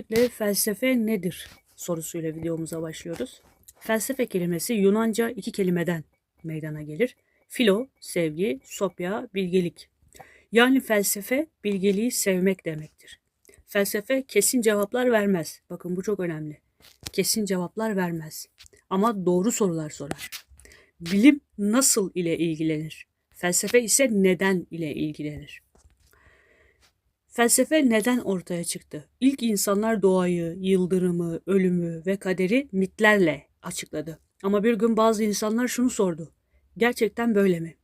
Öncelikle felsefe nedir sorusuyla videomuza başlıyoruz. Felsefe kelimesi Yunanca iki kelimeden meydana gelir. Filo, sevgi, sopya, bilgelik. Yani felsefe bilgeliği sevmek demektir. Felsefe kesin cevaplar vermez. Bakın bu çok önemli. Kesin cevaplar vermez. Ama doğru sorular sorar. Bilim nasıl ile ilgilenir? Felsefe ise neden ile ilgilenir? Felsefe neden ortaya çıktı? İlk insanlar doğayı, yıldırımı, ölümü ve kaderi mitlerle açıkladı. Ama bir gün bazı insanlar şunu sordu. Gerçekten böyle mi?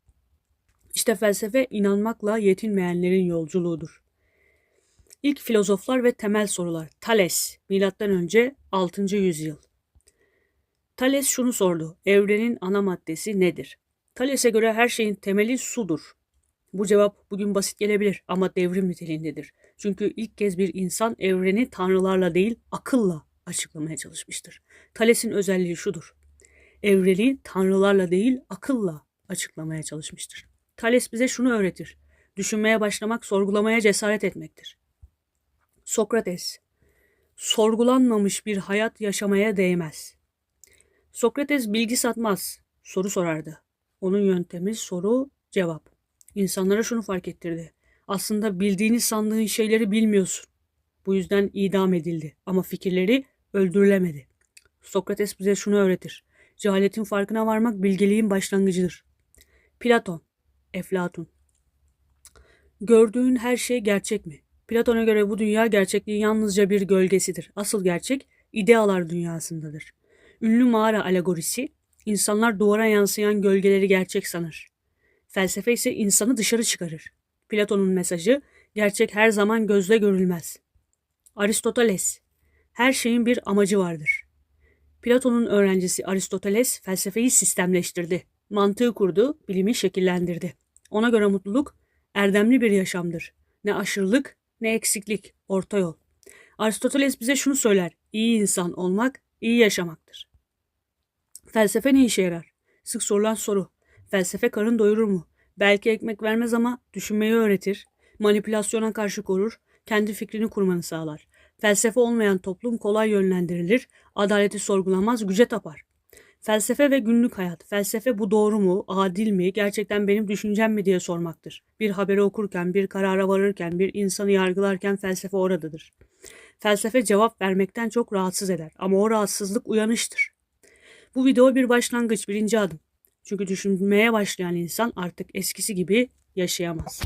İşte felsefe inanmakla yetinmeyenlerin yolculuğudur. İlk filozoflar ve temel sorular. Thales, milattan önce 6. yüzyıl. Thales şunu sordu. Evrenin ana maddesi nedir? Thales'e göre her şeyin temeli sudur. Bu cevap bugün basit gelebilir ama devrim niteliğindedir. Çünkü ilk kez bir insan evreni tanrılarla değil akılla açıklamaya çalışmıştır. Thales'in özelliği şudur. Evreni tanrılarla değil akılla açıklamaya çalışmıştır. Thales bize şunu öğretir. Düşünmeye başlamak sorgulamaya cesaret etmektir. Sokrates Sorgulanmamış bir hayat yaşamaya değmez. Sokrates bilgi satmaz, soru sorardı. Onun yöntemi soru, cevap. İnsanlara şunu fark ettirdi. Aslında bildiğini sandığın şeyleri bilmiyorsun. Bu yüzden idam edildi ama fikirleri öldürülemedi. Sokrates bize şunu öğretir. Cehaletin farkına varmak bilgeliğin başlangıcıdır. Platon, Eflatun. Gördüğün her şey gerçek mi? Platon'a göre bu dünya gerçekliğin yalnızca bir gölgesidir. Asıl gerçek idealar dünyasındadır. Ünlü mağara alegorisi, insanlar duvara yansıyan gölgeleri gerçek sanır. Felsefe ise insanı dışarı çıkarır. Platon'un mesajı gerçek her zaman gözle görülmez. Aristoteles her şeyin bir amacı vardır. Platon'un öğrencisi Aristoteles felsefeyi sistemleştirdi. Mantığı kurdu, bilimi şekillendirdi. Ona göre mutluluk erdemli bir yaşamdır. Ne aşırılık ne eksiklik, orta yol. Aristoteles bize şunu söyler. İyi insan olmak, iyi yaşamaktır. Felsefe ne işe yarar? Sık sorulan soru. Felsefe karın doyurur mu? Belki ekmek vermez ama düşünmeyi öğretir. Manipülasyona karşı korur. Kendi fikrini kurmanı sağlar. Felsefe olmayan toplum kolay yönlendirilir. Adaleti sorgulamaz, güce tapar. Felsefe ve günlük hayat. Felsefe bu doğru mu, adil mi, gerçekten benim düşüncem mi diye sormaktır. Bir haberi okurken, bir karara varırken, bir insanı yargılarken felsefe oradadır. Felsefe cevap vermekten çok rahatsız eder ama o rahatsızlık uyanıştır. Bu video bir başlangıç, birinci adım. Çünkü düşünmeye başlayan insan artık eskisi gibi yaşayamaz.